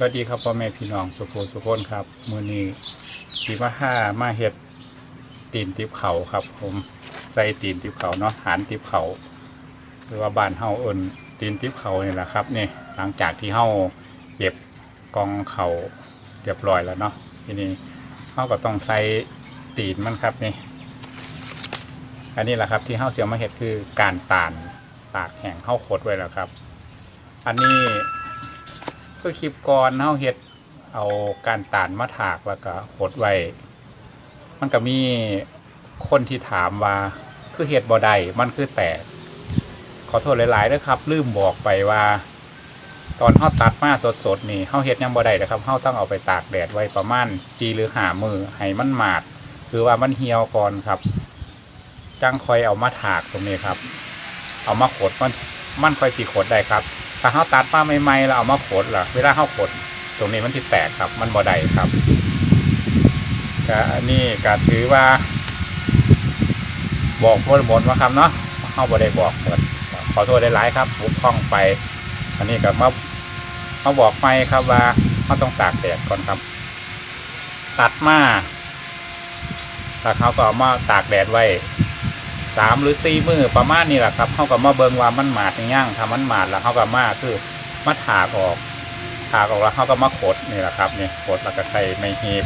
สวัสดีครับพ่อแม่พี่น้องสุโขสุโคนครับมือนี้สีมาห้ามาเห็ดตีนติบเขาครับ ผมใส่ตีนติบเขาเนาะหานติบเขาหรือว่าบ้านเฮาเอิญตีนติบเขาเนี่แหละครับนี่หลังจากที่เฮาเก็บกองเขาเรียบร้อยแล้วเนาะทีนี้เฮาก็ต้องใส่ตีนมันครับนี่อันนี้แหละครับที่เฮาเสียมาเห็ดคือการตานตากแห้งเฮาขดไว้แล้วครับ อันนี้ คือคลิปก่อนเฮาเฮ็ดเอาการตานมาถากแล้วก็ขดไว้ มันก็มีคนที่ถามว่าคือเฮ็ดบ่ไดมันคือแตก ขอโทษหลายๆด้วยครับ ลืมบอกไปว่า ตอนเฮาตัดมาสดๆนี่เฮาเฮ็ดยังบ่ไดนะครับเฮาต้องเอาไปตากแดดไว้ประมาณ4หรือ5มื้อให้มันหมาด คือว่ามันเหี่ยวก่อนครับ จังคอยเอามาถากตรงนี้ครับ เอามาขดมันมันค่อยสิขดได้ครับ ถ้าเขาตัดมาใหม่ๆแล้วเอามาขดล่ะ เวลาเขาขด ตรงนี้มันที่แตกครับ มันบ่ได้ครับก็นนี้ก็ถือว่า บอกพลหมดว่าครับเนาะเขาบ่ได้บอกหมดขอโทษได้หลายครับบุกคล้องไป อันนี้ก็มาเขาบอกไปครับว่าเขาต้องตากแดดก่อนครับ ตัดมาแล้วเขาก็เอามาตากแดดไว้ สามหรือสี่มือประมาณนี้แหละครับเขาก็มาเบิงว่ามันหมาดหรือยังถ้ามันหมาดแล้วเขาก็มาคือมาถากออกถากออกแล้วเขาก็มาขดนี่แหละครับนี่ขดแล้วก็ใส่ไม้หีบ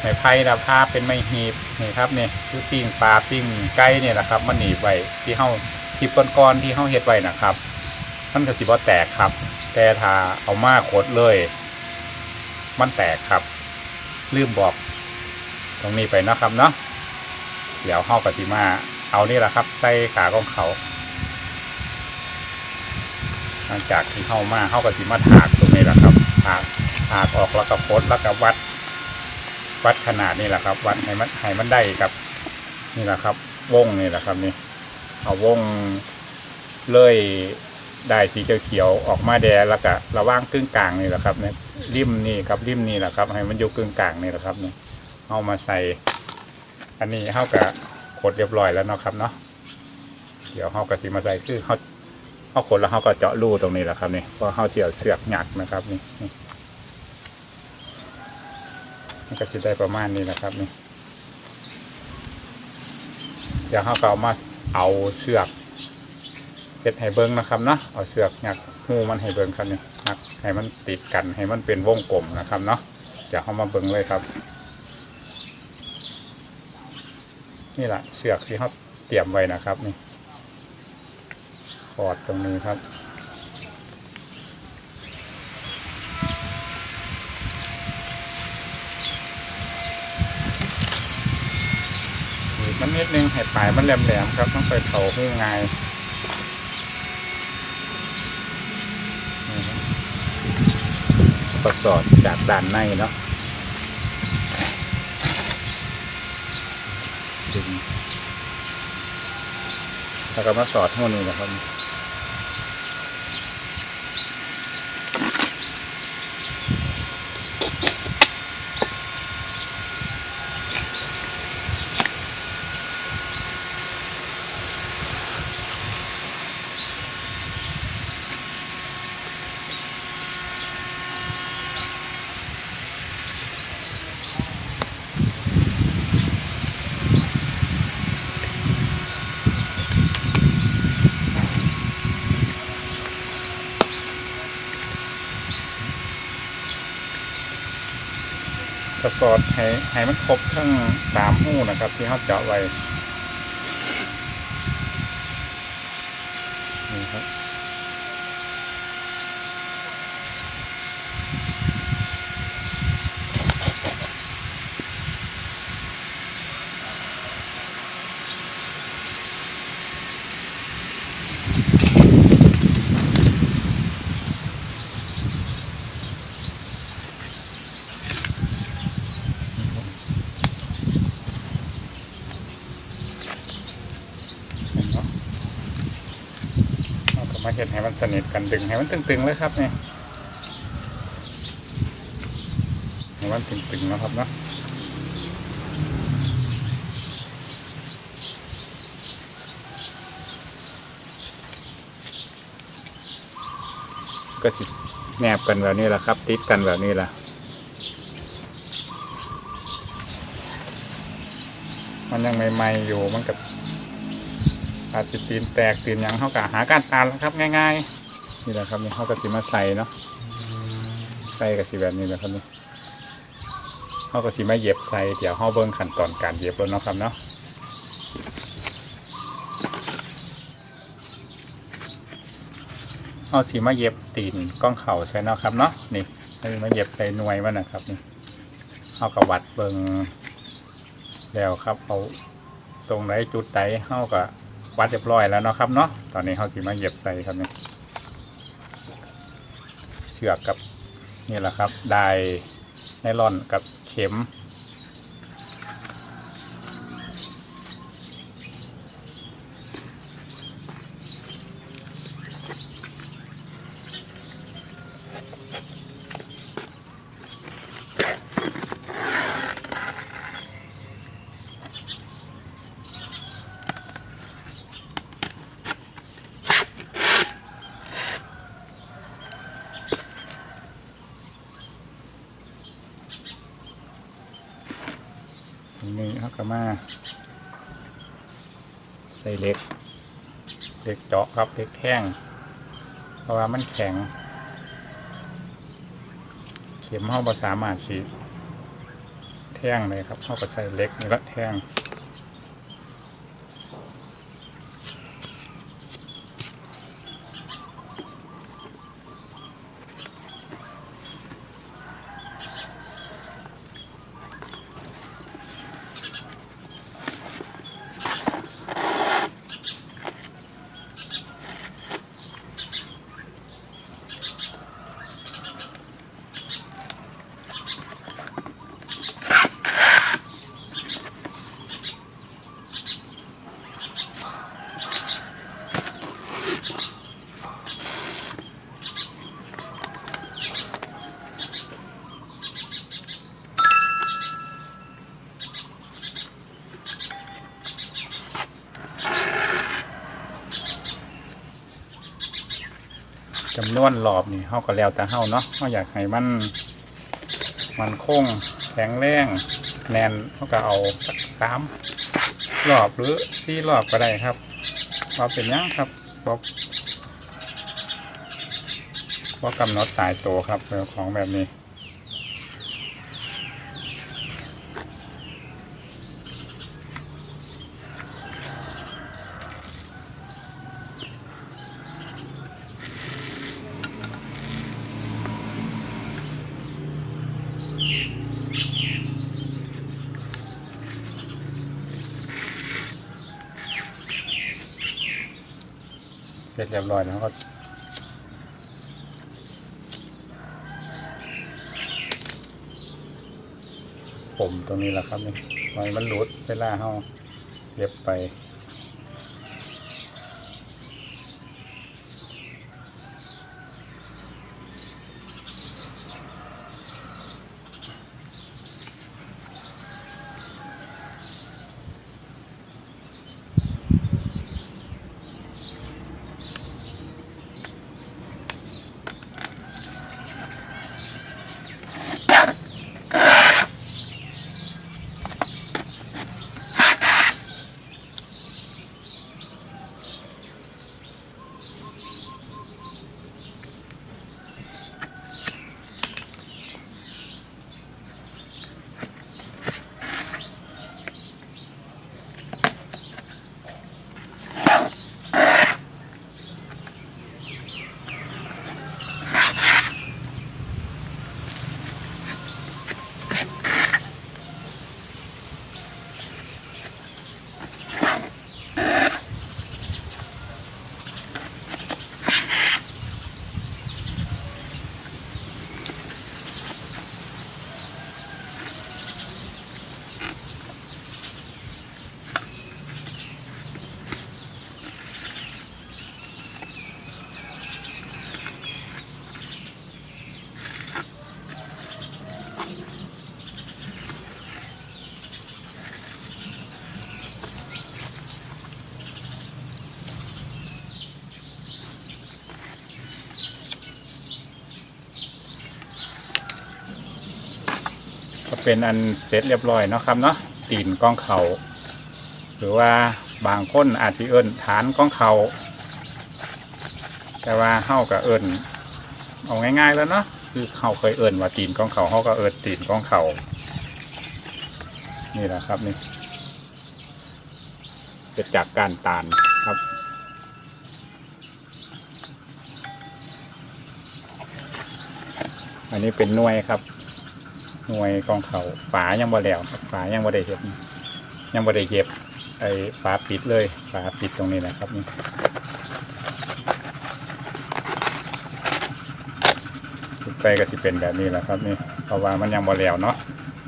ไม้ไผ่นะผ้าเป็นไม้หีบนี่ครับนี่คือปิ้งปลาปิ้งไก่นี่แหละครับ มันหนีบไว้ที่เขาที่ก้อนๆที่เขาเฮ็ดไว้นะครับมันก็สิบ่แตกครับ แต่ถ้าเอามาขดเลย มันแตกครับ ลืมบอก ตรงนี้ไปนะครับเนาะเดี๋ยวเข้ากับสิมา เอานี่แหละครับ ใส่ขาของเขาหลังจากที่เข้ามาเข้ากับสิมาถากตรงนี้แหละครับถากถากออกแล้วก็พดแล้วก็วัด วัดขนาดนี่แหละครับ วัดให้มันให้มันได้ครับ นี่แหละครับ วงนี่แหละครับนี่ เอาวงเลยได้สีเขียวๆออกมาแดงแล้วก็ระว่างกึ่งกลางนี่แหละครับเนี่ยริมนี่ครับริมนี่แหละครับ ให้มันอยู่กึ่งกลางนี่แหละครับเนี่ยเอามาใส่ อันนี้เข้ากับ ขดเรียบร้อยแล้วเนาะครับเนาะเดี๋ยวเขากับสีมาใส่คือเขาเขาขดแล้วเขาก็เจาะรูตรงนี้แหละครับนี่เพราะเขาเสียวเสือกหยักนะครับนี่นี่มันก็สิได้ประมาณนี้แหละครับนี่เดี๋ยวเขาก็เอามาเอาเสือกเฮ็ดให้เบิ้งนะครับเนาะเอาเสือกหยักหูมันให้เบิ้งครับนี่หักให้มันติดกันให้มันเป็นวงกลมนะครับเนาะเดี๋ยวเขามาเบิ้งเลยครับ นี่แหละเสือกที่เขาเตรียมไว้นะครับนี่ปอดตรงนี้ครับบีบมันนิดนึงให้ปลายมันแหลมๆครับ ต้องไปเผาให้ง่ายนี่ครักสอดจากด้านในเนาะดึง แล้วก็มาสอดหัวนี้นะครับ สอดให้ให้มันครบทั้งสามหูนะครับ ที่เขาเจาะไว้นี่ครับเห็นเนาะเราก็ มาเห็ดให้มันสนิทกันดึงให้มันตึงๆเลยครับนี่ให้มันตึงๆนะครับเนาะก็สิแนบกันแบบนี้แหละครับ ติดกันแบบนี้แหละมันยังใหม่ๆอยู่มันกับ อาจจะตีนแตกตีนยังเขากะหาการตานแล้วครับง่ายๆนี่แหละครับนี่เขาก็สิมาใส่เนาะใส่กับสีแบบนี้แหละครับนี่เขาก็สิมาเย็บใส่เดี๋ยวเขาเบิ้งขั้นตอนการเย็บแล้วเนาะครับเนาะเอาสีมาเย็บตีนก้องเข่าใช่เนาะครับเนาะนี่ให้มาเย็บใส่หน่วยมันนะครับนี่เอากระวัดเบิ้งแล้วครับเอาตรงไหนจุดไหนเข้ากับ วัดเรียบร้อยแล้วเนาะครับเนาะตอนนี้เขาสีมาเหยียบใส่ครับนี่เชือกกับนี่แหละครับได้ไนลอนกับเข็ม นี่เขาก็มา ใส่เหล็กเหล็กเจาะครับเหล็กแท่งเพราะว่ามันแข็ง เข็มเขาบ่สามารถสีแท่งเลยครับเขาก็ใช้เหล็กนี่ละแท่ง จำนวนหลอบนี่เขาก็แล้วแต่เฮาเนาะเขาอยากให้มัน มันคงแข็งแรงแน่นเขาก็เอาสักสามรอบหรือสี่รอบก็ได้ครับเราเป็นยังครับบอกว่ากำหนดตายตัวครับของแบบนี้ ร็จเรียบร้อยแล้วก็ผมตรงนี้แหละครับนี่ไว้มันหลุดเวลาเขาเย็บไป เป็นอันเสร็จเรียบร้อยเนาะครับเนาะตีนก้องเขาหรือว่าบางคนอาจจะเอิ้นฐานก้องเขาแต่ว่าเฮาก็เอิ้นเอาง่าย ๆ แล้วเนาะคือเขาเคยเอิ้นว่าตีนก้องเขาเฮาก็เอิ้นตีนก้องเขานี่แหละครับนี่เกิดจากการตานครับอันนี้เป็นหน่วยครับ หน่วยกองเขาฝายังบ่แล้วฝายังบ่ได้เห็บยังบ่ได้เย็บไอ้ฝาปิดเลยฝาปิดตรงนี้นะครับนี่ไปก็สิเป็นแบบนี้แหละครับนี่เพราะว่ามันยังบ่แล้วเนาะ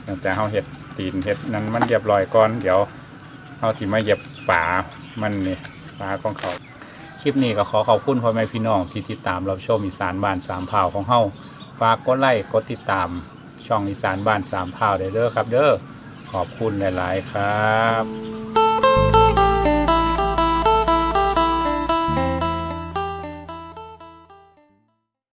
ตั้งแต่เฮาเฮ็ดตีนเฮ็ดนั้นมันเรียบร้อยก่อน เดี๋ยวเฮาสิมาเย็บฝามันนี่ฝาของเขาคลิปนี้ก็ขอขอบคุณพ่อแม่พี่น้องที่ติดตามรับชมอีสานบ้านสามเผ่าของเฮาฝากกดไลค์กดติดตาม ช่องอีสานบ้านสามเผ่าได้เด้อครับ เด้อขอบคุณหลาย ๆ ครับ